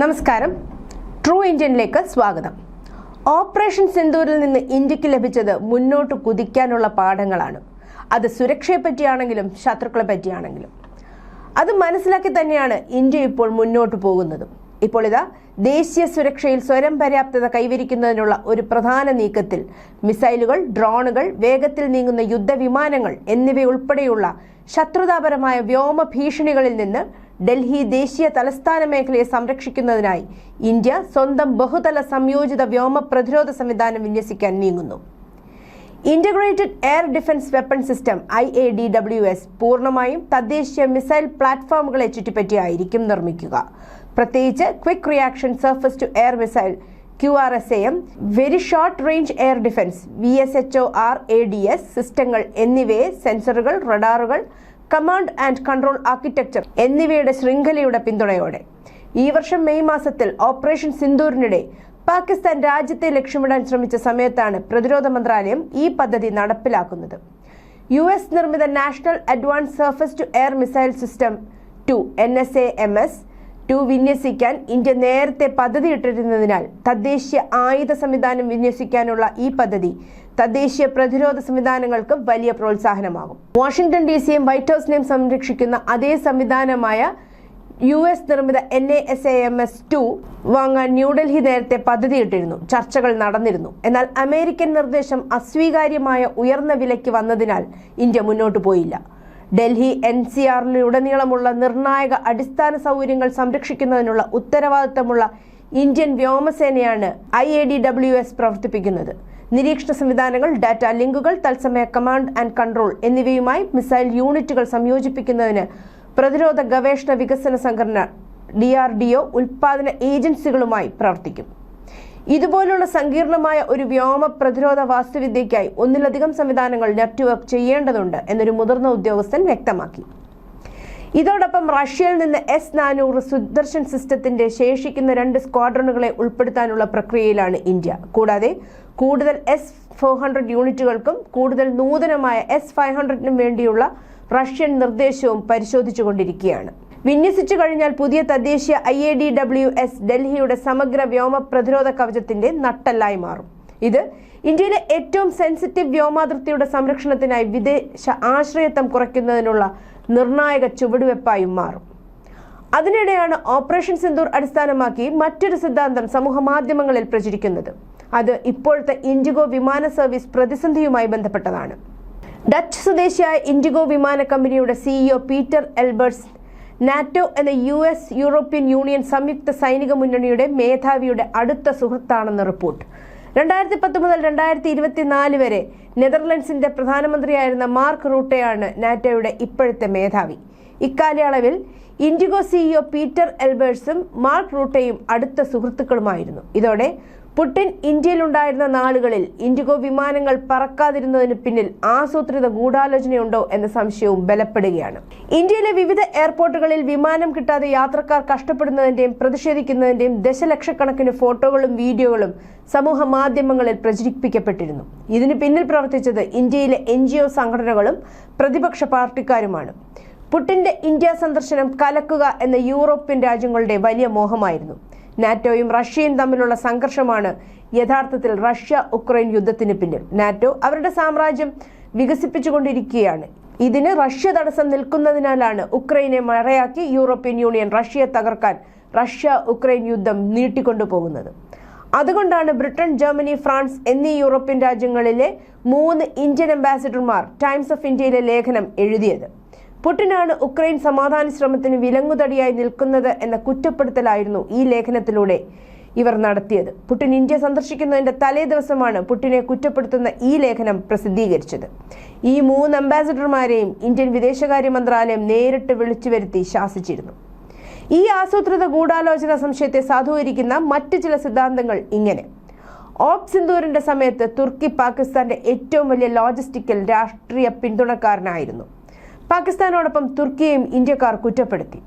നമസ്കാരം. ട്രൂ ഇന്ത്യനിലേക്ക് സ്വാഗതം. ഓപ്പറേഷൻ സിന്ദൂരിൽ നിന്ന് ഇന്ത്യയ്ക്ക് ലഭിച്ചത് മുന്നോട്ട് കുതിക്കാനുള്ള പാഠങ്ങളാണ്. അത് സുരക്ഷയെ പറ്റിയാണെങ്കിലും ശത്രുക്കളെ പറ്റിയാണെങ്കിലും. അത് മനസ്സിലാക്കി തന്നെയാണ് ഇന്ത്യ ഇപ്പോൾ മുന്നോട്ട് പോകുന്നതും. ഇപ്പോൾ ഇതാ ദേശീയ സുരക്ഷയിൽ സ്വയം പര്യാപ്തത കൈവരിക്കുന്നതിനുള്ള ഒരു പ്രധാന നീക്കത്തിൽ മിസൈലുകൾ ഡ്രോണുകൾ വേഗത്തിൽ നീങ്ങുന്ന യുദ്ധവിമാനങ്ങൾ എന്നിവയുൾപ്പെടെയുള്ള ശത്രുതാപരമായ വ്യോമ ഭീഷണികളിൽ നിന്ന് ഡൽഹി ദേശീയ തലസ്ഥാന മേഖലയെ സംരക്ഷിക്കുന്നതിനായി ഇന്ത്യ സ്വന്തം ബഹുതല സംയോജിത വ്യോമ പ്രതിരോധ സംവിധാനം വിന്യസിക്കാൻ നീങ്ങുന്നു. Integrated air defence weapon system I A D W S പൂർണമായും തദ്ദേശീയ മിസൈൽ പ്ലാറ്റ്ഫോമുകളെ ചുറ്റിപ്പറ്റിയായിരിക്കും നിർമ്മിക്കുക. പ്രത്യേകിച്ച് quick reaction surface to air missile Q R S A M very short range air defence V S H O R A D S സിസ്റ്റങ്ങൾ എന്നിവയെ സെൻസറുകൾ റഡാറുകൾ കമാൻഡ് ആൻഡ് കൺട്രോൾ ആർക്കിടെക്ചർ എന്നിവയുടെ ശൃംഖലയുടെ പിന്തുണയോടെ ഈ വർഷം മെയ് മാസത്തിൽ ഓപ്പറേഷൻ സിന്ദൂരിനിടെ പാകിസ്ഥാൻ രാജ്യത്തെ ലക്ഷ്യമിടാൻ ശ്രമിച്ച സമയത്താണ് പ്രതിരോധ മന്ത്രാലയം ഈ പദ്ധതി നടപ്പിലാക്കുന്നത്. യു എസ് നിർമ്മിത national advance surface to air missile system two N S A M S two വിന്യസിക്കാൻ ഇന്ത്യ നേരത്തെ പദ്ധതിയിട്ടിരുന്നതിനാൽ തദ്ദേശീയ ആയുധ സംവിധാനം വിന്യസിക്കാനുള്ള ഈ പദ്ധതി തദ്ദേശീയ പ്രതിരോധ സംവിധാനങ്ങൾക്ക് വലിയ പ്രോത്സാഹനമാകും. വാഷിംഗ്ടൺ ഡി സിയും വൈറ്റ് ഹൌസിനെയും സംരക്ഷിക്കുന്ന അതേ സംവിധാനമായ യു എസ് നിർമ്മിത N A S A M S two വാങ്ങാൻ ന്യൂഡൽഹി നേരത്തെ പദ്ധതിയിട്ടിരുന്നു ചർച്ചകൾ നടന്നിരുന്നു. എന്നാൽ അമേരിക്കൻ നിർദ്ദേശം അസ്വീകാര്യമായ ഉയർന്ന വിലയ്ക്ക് വന്നതിനാൽ ഇന്ത്യ മുന്നോട്ടു പോയില്ല. ഡൽഹി എൻ സി ആറിലുടനീളമുള്ള നിർണായക അടിസ്ഥാന സൗകര്യങ്ങൾ സംരക്ഷിക്കുന്നതിനുള്ള ഉത്തരവാദിത്തമുള്ള Indian വ്യോമസേനയാണ് I A D W S പ്രവർത്തിപ്പിക്കുന്നത്. നിരീക്ഷണ സംവിധാനങ്ങൾ ഡാറ്റ ലിങ്കുകൾ തത്സമയ കമാൻഡ് ആൻഡ് കൺട്രോൾ എന്നിവയുമായി മിസൈൽ യൂണിറ്റുകൾ സംയോജിപ്പിക്കുന്നതിന് പ്രതിരോധ ഗവേഷണ വികസന സംഘടന ഡി ആർ ഡി ഒ ഉൽപാദന ഏജൻസികളുമായി പ്രവർത്തിക്കും. ഇതുപോലുള്ള സങ്കീർണമായ ഒരു വ്യോമ പ്രതിരോധ വാസ്തുവിദ്യയ്ക്കായി ഒന്നിലധികം സംവിധാനങ്ങൾ നെറ്റ്വർക്ക് ചെയ്യേണ്ടതുണ്ട് എന്നൊരു മുതിർന്ന ഉദ്യോഗസ്ഥൻ വ്യക്തമാക്കി. ഇതോടൊപ്പം റഷ്യയിൽ നിന്ന് എസ് നാനൂറ് സുദർശൻ സിസ്റ്റത്തിന്റെ ശേഷിക്കുന്ന രണ്ട് സ്ക്വാഡ്രണുകളെ ഉൾപ്പെടുത്താനുള്ള പ്രക്രിയയിലാണ് ഇന്ത്യ. കൂടാതെ കൂടുതൽ എസ് ഫോർ ഹൺഡ്രഡ് യൂണിറ്റുകൾക്കും കൂടുതൽ നൂതനമായ എസ് ഫൈവ് ഹൺഡ്രഡിനും വേണ്ടിയുള്ള റഷ്യൻ നിർദ്ദേശവും പരിശോധിച്ചുകൊണ്ടിരിക്കുകയാണ്. വിന്യസിച്ചു കഴിഞ്ഞാൽ പുതിയ തദ്ദേശീയ I A D W S ഡൽഹിയുടെ സമഗ്ര വ്യോമ പ്രതിരോധ കവചത്തിന്റെ നട്ടല്ലായി മാറും. ഇത് ഇന്ത്യയിലെ ഏറ്റവും സെൻസിറ്റീവ് വ്യോമാതിർത്തിയുടെ സംരക്ഷണത്തിനായി വിദേശ ആശ്രയത്വം കുറയ്ക്കുന്നതിനുള്ള നിർണായക ചുവടുവെപ്പായും മാറും. അതിനിടെയാണ് ഓപ്പറേഷൻ സിന്ദൂർ അടിസ്ഥാനമാക്കി മറ്റൊരു സിദ്ധാന്തം സമൂഹ മാധ്യമങ്ങളിൽ പ്രചരിക്കുന്നത്. അത് ഇപ്പോഴത്തെ ഇൻഡിഗോ വിമാന സർവീസ് പ്രതിസന്ധിയുമായി ബന്ധപ്പെട്ടതാണ്. ഡച്ച് സ്വദേശിയായ ഇൻഡിഗോ വിമാന കമ്പനിയുടെ സിഇഒ പീറ്റർ എൽബർട്സ് നാറ്റോ എന്ന യു എസ് യൂറോപ്യൻ യൂണിയൻ സംയുക്ത സൈനിക മുന്നണിയുടെ മേധാവിയുടെ അടുത്ത സുഹൃത്താണെന്ന് റിപ്പോർട്ട്. രണ്ടായിരത്തി പത്ത് മുതൽ രണ്ടായിരത്തി ഇരുപത്തിനാല് വരെ നെതർലൻഡ്സിന്റെ പ്രധാനമന്ത്രിയായിരുന്ന മാർക്ക് റൂട്ടയാണ് നാറ്റോയുടെ ഇപ്പോഴത്തെ മേധാവി. ഇക്കാലയളവിൽ ഇൻഡിഗോ സിഇഒ പീറ്റർ എൽബേഴ്സും മാർക്ക് റൂട്ടയും അടുത്ത സുഹൃത്തുക്കളുമായിരുന്നു. ഇതോടെ പുടിൻ ഇന്ത്യയിലുണ്ടായിരുന്ന നാളുകളിൽ ഇൻഡിഗോ വിമാനങ്ങൾ പറക്കാതിരുന്നതിന് പിന്നിൽ ആസൂത്രിത ഗൂഢാലോചനയുണ്ടോ എന്ന സംശയവും ബലപ്പെടുകയാണ്. ഇന്ത്യയിലെ വിവിധ എയർപോർട്ടുകളിൽ വിമാനം കിട്ടാതെ യാത്രക്കാർ കഷ്ടപ്പെടുന്നതിന്റെയും പ്രതിഷേധിക്കുന്നതിന്റെയും ദശലക്ഷക്കണക്കിന് ഫോട്ടോകളും വീഡിയോകളും സമൂഹ മാധ്യമങ്ങളിൽ പ്രചരിപ്പിക്കപ്പെട്ടിരുന്നു. ഇതിന് പിന്നിൽ പ്രവർത്തിച്ചത് ഇന്ത്യയിലെ എൻ സംഘടനകളും പ്രതിപക്ഷ പാർട്ടിക്കാരുമാണ്. പുട്ടിന്റെ ഇന്ത്യ സന്ദർശനം കലക്കുക എന്ന യൂറോപ്യൻ രാജ്യങ്ങളുടെ വലിയ മോഹമായിരുന്നു. നാറ്റോയും റഷ്യയും തമ്മിലുള്ള സംഘർഷമാണ് യഥാർത്ഥത്തിൽ റഷ്യ ഉക്രൈൻ യുദ്ധത്തിന് പിന്നിൽ. നാറ്റോ അവരുടെ സാമ്രാജ്യം വികസിപ്പിച്ചുകൊണ്ടിരിക്കുകയാണ്. ഇതിന് റഷ്യ തടസ്സം നിൽക്കുന്നതിനാലാണ് ഉക്രൈനെ മറയാക്കി യൂറോപ്യൻ യൂണിയൻ റഷ്യയെ തകർക്കാൻ റഷ്യ ഉക്രൈൻ യുദ്ധം നീട്ടിക്കൊണ്ടുപോകുന്നത്. അതുകൊണ്ടാണ് ബ്രിട്ടൻ ജർമ്മനി ഫ്രാൻസ് എന്നീ യൂറോപ്യൻ രാജ്യങ്ങളിലെ മൂന്ന് ഇന്ത്യൻ അംബാസിഡർമാർ ടൈംസ് ഓഫ് ഇന്ത്യയിലെ ലേഖനം എഴുതിയത്. പുടിനാണ് ഉക്രൈൻ സമാധാന ശ്രമത്തിന് വിലങ്ങുതടിയായി നിൽക്കുന്നത് എന്ന കുറ്റപ്പെടുത്തലായിരുന്നു ഈ ലേഖനത്തിലൂടെ ഇവർ നടത്തിയത്. പുടിൻ ഇന്ത്യ സന്ദർശിക്കുന്നതിന്റെ തലേ ദിവസമാണ് പുടിനെ കുറ്റപ്പെടുത്തുന്ന ഈ ലേഖനം പ്രസിദ്ധീകരിച്ചത്. ഈ മൂന്ന് അംബാസിഡർമാരെയും ഇന്ത്യൻ വിദേശകാര്യ മന്ത്രാലയം നേരിട്ട് വിളിച്ചു വരുത്തി ശാസിച്ചിരുന്നു. ഈ ആസൂത്രിത ഗൂഢാലോചന സംശയത്തെ സാധൂകരിക്കുന്ന മറ്റു ചില സിദ്ധാന്തങ്ങൾ ഇങ്ങനെ. ഓപ് സിന്ദൂരിന്റെ സമയത്ത് തുർക്കി പാകിസ്ഥാന്റെ ഏറ്റവും വലിയ ലോജിസ്റ്റിക്കൽ രാഷ്ട്രീയ പിന്തുണക്കാരനായിരുന്നു. പാകിസ്ഥാനോടൊപ്പം തുർക്കിയെയും ഇന്ത്യക്കാർ കുറ്റപ്പെടുത്തി.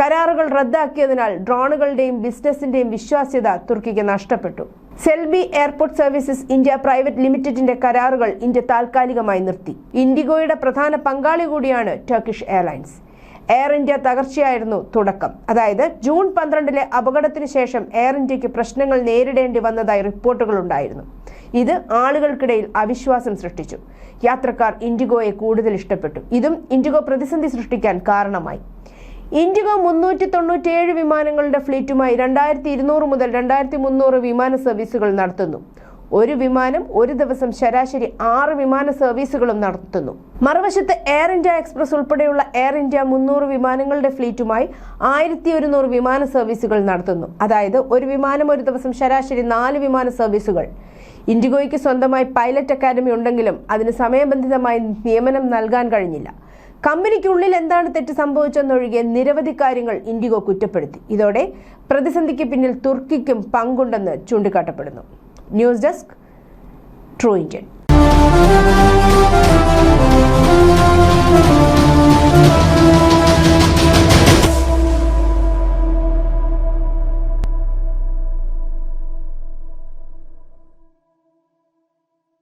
കരാറുകൾ റദ്ദാക്കിയതിനാൽ ഡ്രോണുകളുടെയും ബിസിനസിന്റെയും വിശ്വാസ്യത തുർക്കിക്ക് നഷ്ടപ്പെട്ടു. Celebi airport services India private ലിമിറ്റഡിന്റെ കരാറുകൾ ഇന്ത്യ താൽക്കാലികമായി നിർത്തി. ഇൻഡിഗോയുടെ പ്രധാന പങ്കാളി കൂടിയാണ് ടർക്കിഷ് എയർലൈൻസ്. എയർ ഇന്ത്യ തകർച്ചയായിരുന്നു തുടക്കം. അതായത് ജൂൺ പന്ത്രണ്ടിലെ അപകടത്തിന് ശേഷം എയർ ഇന്ത്യയ്ക്ക് പ്രശ്നങ്ങൾ നേരിടേണ്ടി വന്നതായി റിപ്പോർട്ടുകൾ ഉണ്ടായിരുന്നു. ഇത് ആളുകൾക്കിടയിൽ അവിശ്വാസം സൃഷ്ടിച്ചു. യാത്രക്കാർ ഇൻഡിഗോയെ കൂടുതൽ ഇഷ്ടപ്പെട്ടു. ഇതും ഇൻഡിഗോ പ്രതിസന്ധി സൃഷ്ടിക്കാൻ കാരണമായി. ഇൻഡിഗോ മുന്നൂറ്റി തൊണ്ണൂറ്റിയേഴ് വിമാനങ്ങളുടെ ഫ്ലീറ്റുമായി രണ്ടായിരത്തി ഇരുന്നൂറ് മുതൽ രണ്ടായിരത്തി മുന്നൂറ് വിമാന സർവീസുകൾ നടത്തുന്നു. ഒരു വിമാനം ഒരു ദിവസം ശരാശരി ആറ് വിമാന സർവീസുകളും നടത്തുന്നു. മറുവശത്ത് എയർ ഇന്ത്യ എക്സ്പ്രസ് ഉൾപ്പെടെയുള്ള എയർ ഇന്ത്യ മുന്നൂറ് വിമാനങ്ങളുടെ ഫ്ലീറ്റുമായി ആയിരത്തി ഒരുന്നൂറ് വിമാന സർവീസുകൾ നടത്തുന്നു. അതായത് ഒരു വിമാനം ഒരു ദിവസം ശരാശരി നാല് വിമാന സർവീസുകൾ. ഇൻഡിഗോയ്ക്ക് സ്വന്തമായി പൈലറ്റ് അക്കാദമി ഉണ്ടെങ്കിലും അതിന് സമയബന്ധിതമായി നിയമനം നൽകാൻ കഴിഞ്ഞില്ല. കമ്പനിക്കുള്ളിൽ എന്താണ് തെറ്റ് സംഭവിച്ചെന്നൊഴികെ നിരവധി കാര്യങ്ങൾ ഇൻഡിഗോ കുറ്റപ്പെടുത്തി. ഇതോടെ പ്രതിസന്ധിക്ക് പിന്നിൽ തുർക്കിക്കും പങ്കുണ്ടെന്ന് ചൂണ്ടിക്കാട്ടപ്പെടുന്നു. News desk True Indian